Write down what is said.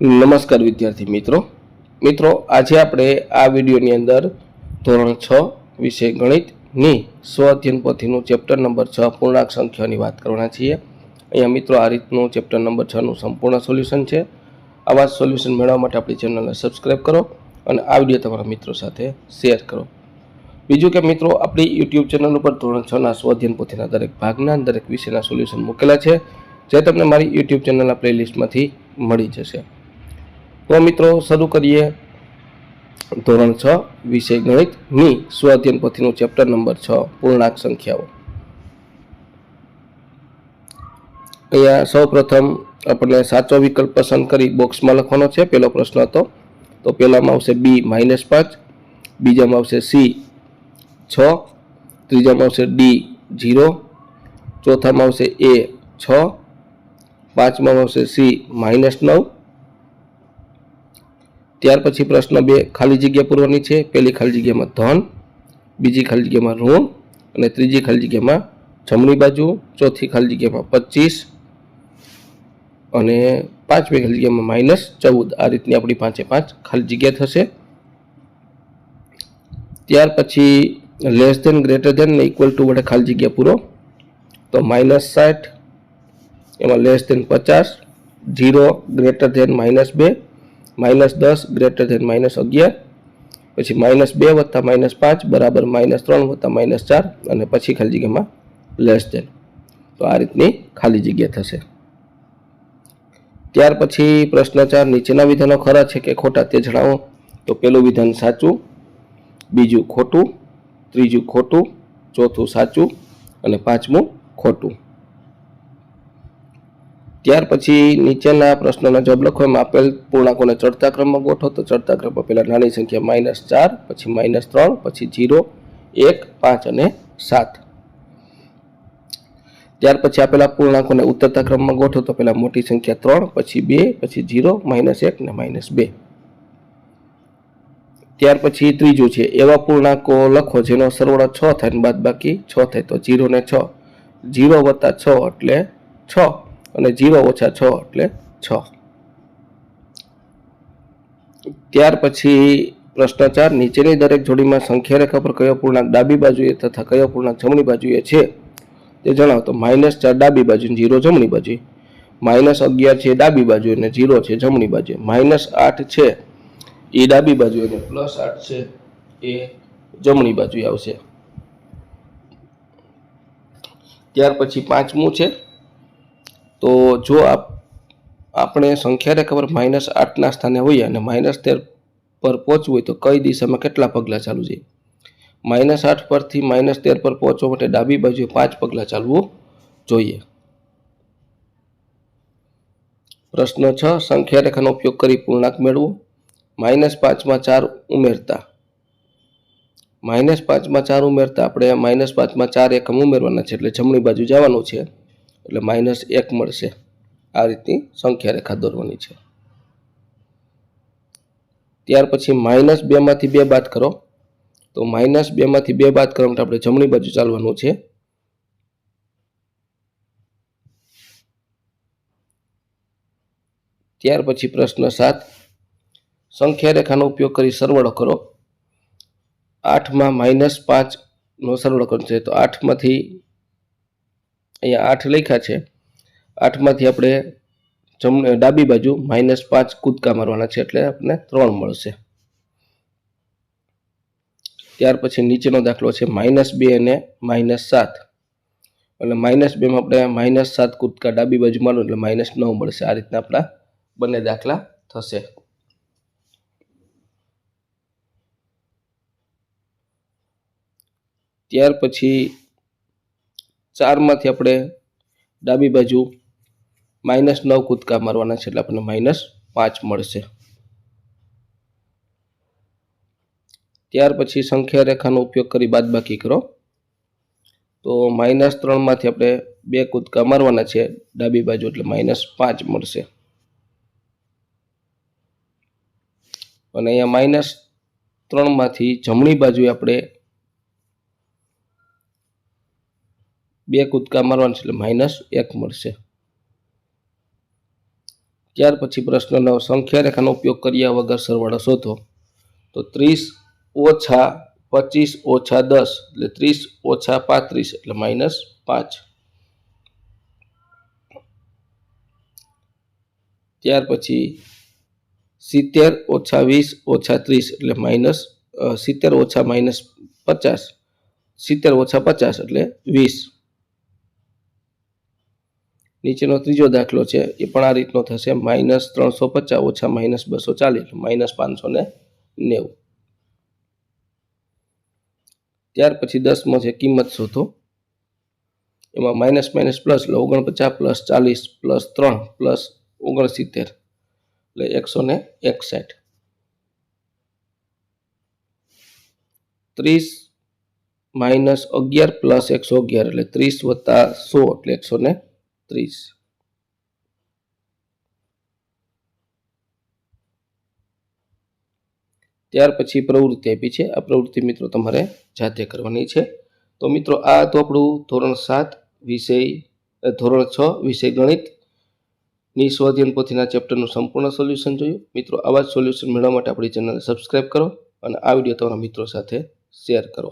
નમસ્કાર વિદ્યાર્થી મિત્રો. મિત્રો, આજે આપણે આ વિડીયોની અંદર ધોરણ છ વિષય ગણિતની સ્વ અધ્યયન પોથીનું ચેપ્ટર નંબર છ પૂર્ણાંક સંખ્યાની વાત કરવાના છીએ. અહીંયા મિત્રો, આ રીતનું ચેપ્ટર નંબર છનું સંપૂર્ણ સોલ્યુશન છે. આવા સોલ્યુશન મેળવવા માટે આપણી ચેનલને સબસ્ક્રાઈબ કરો અને આ વીડિયો તમારા મિત્રો સાથે શેર કરો. બીજું કે મિત્રો, આપણી યુટ્યુબ ચેનલ ઉપર ધોરણ છના સ્વઅધ્યયન પોથીના દરેક ભાગના, દરેક વિષયના સોલ્યુશન મૂકેલા છે, જે તમને મારી યુટ્યુબ ચેનલના પ્લેલિસ્ટમાંથી મળી જશે. તો મિત્રો, શરૂ કરીએ. ધોરણ છ, વિષય ગણિતની સ્વાધ્યન પોથીનું ચેપ્ટર નંબર છ, પૂર્ણાંક સંખ્યાઓ. અહીંયા સૌ પ્રથમ આપણને સાચો વિકલ્પ પસંદ કરી બોક્સમાં લખવાનો છે. પહેલો પ્રશ્ન હતો. તો પહેલામાં આવશે બી માઇનસ પાંચ, બીજામાં આવશે સી છ, ત્રીજામાં આવશે ડી જીરો ચોથામાં આવશે એ છ, પાંચમાં આવશે સી માઇનસ નવ ત્યાર પછી પ્રશ્ન બે, ખાલી જગ્યા પૂરવાની છે. પહેલી ખાલી જગ્યામાં ધન, બીજી ખાલી જગ્યામાં ઋણ અને ત્રીજી ખાલી જગ્યામાં જમણી બાજુ, ચોથી ખાલી જગ્યામાં પચીસ અને પાંચમી ખાલી જગ્યામાં માઇનસ ચૌદ. આ રીતની આપણી પાંચે પાંચ ખાલી જગ્યા થશે. ત્યાર પછી લેસ ધેન ગ્રેટર ધેન ને ઇક્વલ ટુ વડે ખાલી જગ્યા પૂરો. તો માઇનસ સાઠ, એમાં લેસ ધેન પચાસ જીરો ગ્રેટર ધેન માઇનસ બે. માઇનસ દસ, ગ્રેટર ધેન માઇનસ અગિયાર. પછી માઇનસ બે વત્તા માઇનસ પાંચ બરાબર માઇનસ ત્રણ વત્તા માઇનસ ચાર અને પછી ખાલી જગ્યામાં લેસ ધેન તો આ રીતની ખાલી જગ્યા થશે. ત્યાર પછી પ્રશ્ન ચાર, નીચેના વિધાનો ખરા છે કે ખોટા તે જણાવો. તો પેલું વિધાન સાચું, બીજું ખોટું, ત્રીજું ખોટું, ચોથું સાચું અને પાંચમું ખોટું. ત્યાર પછી નીચેના પ્રશ્નોના જવાબ લખવામાં આપેલ પૂર્ણાંકોને ચડતા ક્રમમાં ગોઠવો તો ચડતા ક્રમમાં પહેલાં નાની સંખ્યા માઇનસ ચાર, પછી માઇનસ ત્રણ, પછી જીરો, એક, પાંચ અને સાત. ત્યાર પછી આપેલા પૂર્ણાંકોને ઉતરતા ક્રમમાં ગોઠવો તો પહેલાં મોટી સંખ્યા ત્રણ, પછી બે, પછી જીરો, માઇનસ એક ને માઇનસ બે. ત્યાર પછી ત્રીજું છે, એવા પૂર્ણાંકો લખો જેનો સરવાળો છ થાય ને બાદ બાકી છ થાય તો જીરો ને છ. જીરો વત્તા છ એટલે છ. અને જીરો ઓછા છ એટલે છ. ત્યાર પછી પ્રશ્ન ચાર, નીચેની દરેક જોડીમાં સંખ્યા રેખા પર કયો પૂર્ણાંક ડાબી બાજુએ તથા કયો પૂર્ણાંક જમણી બાજુએ છે? તે જણાવો. તો માઇનસ ચાર ડાબી બાજુ જીરો જમણી બાજુ. માઇનસ અગિયાર છે ડાબી બાજુ અને જીરો છે જમણી બાજુ. માઇનસ આઠ છે એ ડાબી બાજુ અને પ્લસ આઠ છે એ જમણી બાજુ આવશે. ત્યાર પછી પાંચમું છે તો જો આપ, આપણે સંખ્યા રેખા પર માઇનસ આઠના સ્થાને હોઈએ અને માઇનસ તેર પર પહોંચવું હોય તો કઈ દિશામાં કેટલા પગલાં ચાલુ છે? માઇનસ આઠ પરથી માઇનસ તેર પર પહોંચવા માટે ડાબી બાજુએ પાંચ પગલાં ચાલવું જોઈએ. પ્રશ્ન છ, સંખ્યા રેખાનો ઉપયોગ કરી પૂર્ણાંક મેળવો. માઇનસ પાંચમાં ચાર ઉમેરતા. માઇનસ પાંચમાં ચાર ઉમેરતા આપણે માઇનસ પાંચમાં ચાર એકમ ઉમેરવાના છે એટલે જમણી બાજુ જવાનું છે. એટલે માઇનસ એક મળશે. આ રીતની સંખ્યા રેખા દોરવાની છે. ત્યાર પછી માઇનસ બેમાંથી બે બાદ કરો. તો માઇનસ બેમાંથી બે બાદ કરવા માટે આપણે જમણી બાજુ ચાલવાનું છે. ત્યાર પછી પ્રશ્ન સાત. સંખ્યા રેખાનો ઉપયોગ કરી સરવાળો કરો. આઠમાં માઇનસ પાંચનો સરવાળો કરવો છે તો આઠમાંથી અહીંયા આઠ લખ્યા છે. આઠમાંથી આપણે જમણે ડાબી બાજુ માઇનસ પાંચ કૂદકા મારવાના છે એટલે આપણને ત્રણ મળશે. ત્યાર પછી નીચેનો દાખલો છે માઇનસ બે અને માઇનસ સાત. એટલે માઇનસ બેમાં આપણે માઇનસ સાત કૂદકા ડાબી બાજુ મારો એટલે માઇનસ નવ મળશે. આ રીતના આપણા બંને દાખલા થશે. ત્યાર પછી ચારમાંથી આપણે ડાબી બાજુ માઇનસ નવ કૂદકા મારવાના છે એટલે આપણને માઇનસ પાંચ મળશે. ત્યાર પછી સંખ્યા રેખાનો ઉપયોગ કરી બાદબાકી કરો. તો માઇનસ ત્રણમાંથી આપણે બે કૂદકા મારવાના છે, ડાબી બાજુ એટલે માઇનસ પાંચ મળશે. અને અહીંયા માઇનસ ત્રણમાંથી જમણી બાજુએ આપણે બે કૂદકા મારવાના છે એટલે માઇનસ એક મળશે. ત્યાર પછી પ્રશ્ન નવ સંખ્યા રેખાનો ઉપયોગ કર્યા વગર સરવાળો શોધો. તો ત્રીસ ઓછા પચીસ ઓછા દસ એટલે ત્રીસ ઓછા પાંત્રીસ એટલે માઇનસ પાંચ. ત્યાર પછી સિત્તેર ઓછા વીસ ઓછા ત્રીસ એટલે માઇનસ સિત્તેર ઓછા માઇનસ પચાસ. સિત્તેર ઓછા પચાસ એટલે વીસ. નીચેનો ત્રીજો દાખલો છે, એ પણ આ રીતનો થશે. માઇનસ ત્રણસો પચાસ ઓછા માઇનસ બસો ચાલીસ માઇનસ પાંચસો ને નેવું. ત્યાર પછી દસમો છે, કિંમત શોધો. એમાં માઇનસ માઇનસ પ્લસ, એટલે ઓગણપચાસ પ્લસ ચાલીસ પ્લસ ત્રણ પ્લસ ઓગણસિત્તેર, એટલે એકસો ને એકસઠ. ત્રીસ માઇનસ અગિયાર પ્લસ એકસો અગિયાર, એટલે ત્રીસ વત્તા સો, એટલે એકસો ને ત્રીસ ત્યાર પછી પ્રવૃત્તિ આપી છે. આ પ્રવૃત્તિ મિત્રો તમારે જાતે કરવાની છે. તો મિત્રો, આ તો આપણું ધોરણ સાત વિષય ધોરણ છ વિષય ગણિત. ની સ્વાધ્યન પોથીના ચેપ્ટરનું સંપૂર્ણ સોલ્યુશન જોયું. મિત્રો, આવા જ સોલ્યુશન મેળવવા માટે આપણી ચેનલને સબસ્ક્રાઈબ કરો અને આ વીડિયો તમારા મિત્રો સાથે શેર કરો.